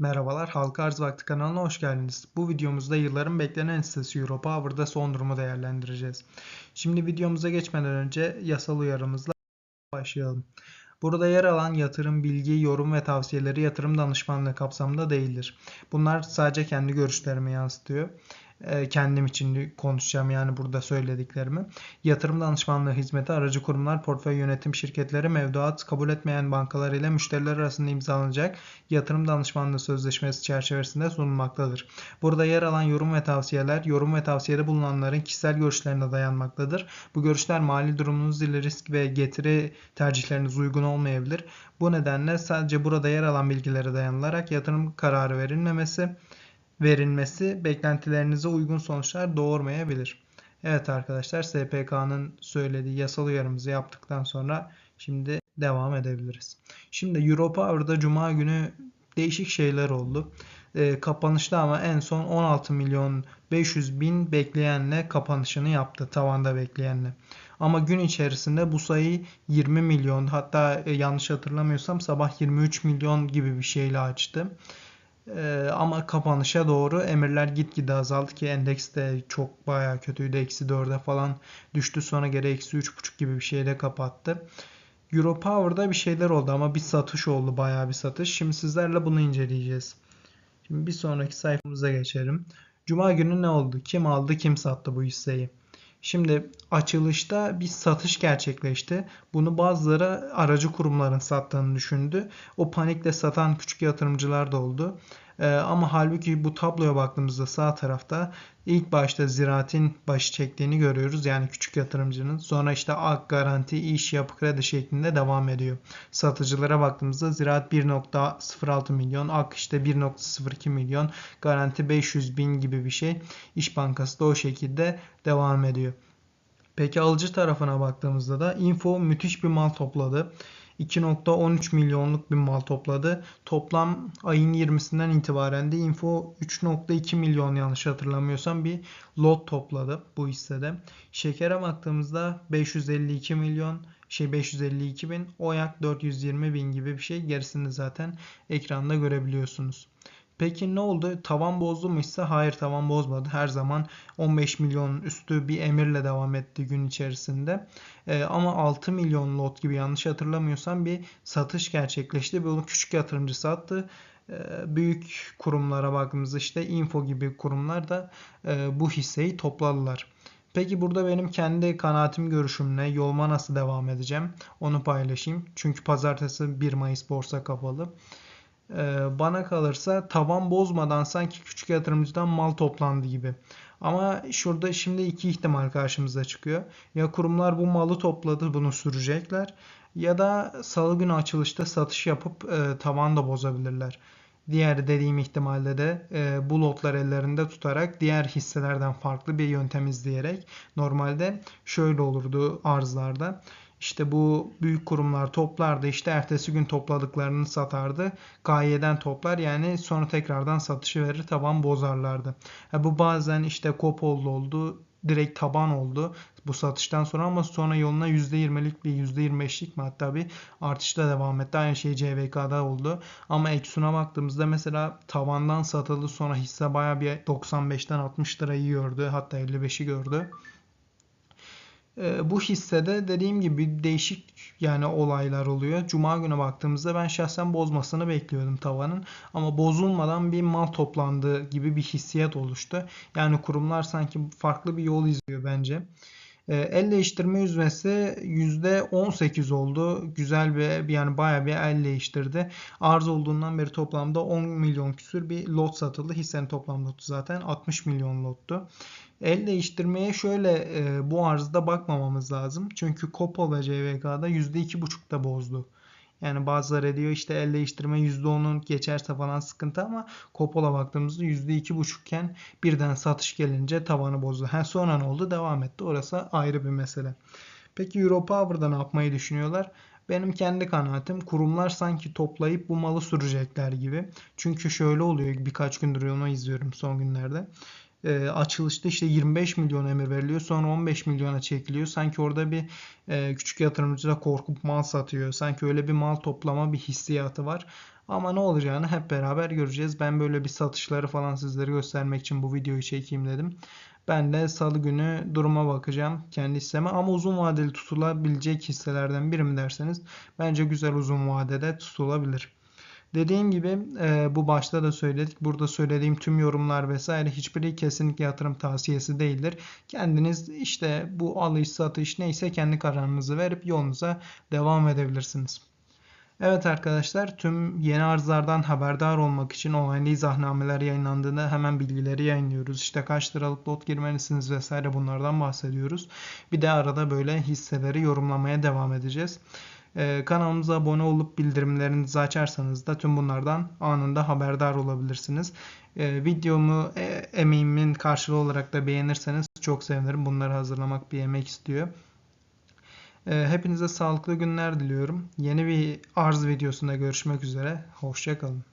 Merhabalar, Halka Arz Vakti kanalına hoş geldiniz. Bu videomuzda yılların beklenen hissesi Europower'da son durumu değerlendireceğiz. Şimdi videomuza geçmeden önce yasal uyarımızla başlayalım. Burada yer alan yatırım, bilgi, yorum ve tavsiyeleri yatırım danışmanlığı kapsamında değildir. Bunlar sadece kendi görüşlerimi yansıtıyor. E, kendim için konuşacağım yani burada söylediklerimi. Yatırım danışmanlığı hizmeti aracı kurumlar, portföy yönetim şirketleri, mevduat kabul etmeyen bankalar ile müşteriler arasında imzalanacak yatırım danışmanlığı sözleşmesi çerçevesinde sunulmaktadır. Burada yer alan yorum ve tavsiyeler, yorum ve tavsiyede bulunanların kişisel görüşlerine dayanmaktadır. Bu görüşler mali durumunuz ile risk ve getiri tercihleriniz uygun olmayabilir. Bu nedenle sadece burada yer alan bilgilere dayanılarak yatırım kararı verilmemesi, verilmesi beklentilerinize uygun sonuçlar doğurmayabilir. Evet arkadaşlar SPK'nın söylediği yasal uyarımızı yaptıktan sonra şimdi devam edebiliriz. Şimdi Europower'da Cuma günü değişik şeyler oldu. E, kapanışta ama en son 16 milyon 500 bin bekleyenle kapanışını yaptı. Tavanda bekleyenle. Ama gün içerisinde bu sayı 20 milyon hatta e, yanlış hatırlamıyorsam sabah 23 milyon gibi bir şeyle açtı. Ee, ama kapanışa doğru emirler gitgide azaldı ki endeks de çok baya kötüydü. Eksi 4'e falan düştü. Sonra geri eksi 3.5 gibi bir şeyle kapattı. Europower'da bir şeyler oldu ama bir satış oldu. Baya bir satış. Şimdi sizlerle bunu inceleyeceğiz. Şimdi bir sonraki sayfamıza geçelim. Cuma günü ne oldu? Kim aldı kim sattı bu hisseyi? Şimdi açılışta bir satış gerçekleşti. Bunu bazıları aracı kurumların sattığını düşündü. O panikle satan küçük yatırımcılar da oldu. Ee, ama halbuki bu tabloya baktığımızda sağ tarafta ilk başta ziraatin başı çektiğini görüyoruz. Yani küçük yatırımcının. Sonra işte ak garanti, iş yapı kredi şeklinde devam ediyor. Satıcılara baktığımızda ziraat 1.06 milyon, ak işte 1.02 milyon, garanti 500 bin gibi bir şey. İş Bankası da o şekilde devam ediyor. Peki alıcı tarafına baktığımızda da Info müthiş bir mal topladı. 2.13 milyonluk bir mal topladı. Toplam ayın 20'sinden itibaren de Info 3.2 milyon yanlış hatırlamıyorsam bir lot topladı bu hissede. Şekere baktığımızda 552 milyon şey 552 bin, Oyak 420 bin gibi bir şey. Gerisini zaten ekranda görebiliyorsunuz. Peki ne oldu? Tavan bozdu mu ise hayır tavan bozmadı. Her zaman 15 milyonun üstü bir emirle devam etti gün içerisinde. Ee, ama 6 milyon lot gibi yanlış hatırlamıyorsam bir satış gerçekleşti. Bunu küçük yatırımcı sattı ee, büyük kurumlara baktığımızda işte info gibi kurumlar da e, bu hisseyi topladılar. Peki burada benim kendi kanaatim görüşümle yoluma nasıl devam edeceğim onu paylaşayım. Çünkü pazartesi 1 Mayıs borsa kapalı. Ee, bana kalırsa tavan bozmadan sanki küçük yatırımcıdan mal toplandı gibi. Ama şurada şimdi iki ihtimal karşımıza çıkıyor. Ya kurumlar bu malı topladı bunu sürecekler ya da salı günü açılışta satış yapıp e, tavan da bozabilirler. Diğer dediğim ihtimalle de e, bu lotlar ellerinde tutarak diğer hisselerden farklı bir yöntem izleyerek normalde şöyle olurdu arzlarda. İşte bu büyük kurumlar toplardı işte ertesi gün topladıklarını satardı. Gaye'den toplar yani sonra tekrardan satışı verir taban bozarlardı. Yani bu bazen işte Kopol'da oldu direkt taban oldu bu satıştan sonra ama sonra yoluna %20'lik bir %25'lik mi hatta bir artışla devam etti. Aynı şey CVK'da oldu. Ama Exxon'a baktığımızda mesela tavandan satıldı sonra hisse baya bir 95'ten 60 lirayı gördü. Hatta 55'i gördü. Ee, bu hissede dediğim gibi değişik yani olaylar oluyor. Cuma günü baktığımızda ben şahsen bozmasını bekliyordum tavanın. Ama bozulmadan bir mal toplandığı gibi bir hissiyat oluştu. Yani kurumlar sanki farklı bir yol izliyor bence. Ee, el değiştirme yüzdesi %18 oldu. Güzel bir yani bayağı bir el değiştirdi. Arz olduğundan beri toplamda 10 milyon küsür bir lot satıldı. Hissenin toplam lotu zaten 60 milyon lottu. El değiştirmeye şöyle e, bu arzda bakmamamız lazım. Çünkü Kopo ve CVK'da %2,5'da bozdu. Yani bazıları diyor işte el değiştirme %10'un geçerse falan sıkıntı ama Coppola baktığımızda %2,5 iken birden satış gelince tavanı bozdu. Ha, sonra ne oldu? Devam etti. Orası ayrı bir mesele. Peki Europower'da ne yapmayı düşünüyorlar? Benim kendi kanaatim kurumlar sanki toplayıp bu malı sürecekler gibi. Çünkü şöyle oluyor birkaç gündür onu izliyorum son günlerde e, açılışta işte 25 milyon emir veriliyor. Sonra 15 milyona çekiliyor. Sanki orada bir e, küçük yatırımcı da korkup mal satıyor. Sanki öyle bir mal toplama bir hissiyatı var. Ama ne olacağını hep beraber göreceğiz. Ben böyle bir satışları falan sizlere göstermek için bu videoyu çekeyim dedim. Ben de salı günü duruma bakacağım kendi hisseme ama uzun vadeli tutulabilecek hisselerden biri mi derseniz bence güzel uzun vadede tutulabilir. Dediğim gibi e, bu başta da söyledik. Burada söylediğim tüm yorumlar vesaire hiçbiri kesinlikle yatırım tavsiyesi değildir. Kendiniz işte bu alış satış neyse kendi kararınızı verip yolunuza devam edebilirsiniz. Evet arkadaşlar tüm yeni arzlardan haberdar olmak için online izahnameler yayınlandığında hemen bilgileri yayınlıyoruz. İşte kaç liralık lot girmelisiniz vesaire bunlardan bahsediyoruz. Bir de arada böyle hisseleri yorumlamaya devam edeceğiz. Ee, kanalımıza abone olup bildirimlerinizi açarsanız da tüm bunlardan anında haberdar olabilirsiniz. Ee, videomu e, emeğimin karşılığı olarak da beğenirseniz çok sevinirim. Bunları hazırlamak bir emek istiyor. Ee, hepinize sağlıklı günler diliyorum. Yeni bir arz videosunda görüşmek üzere. Hoşçakalın.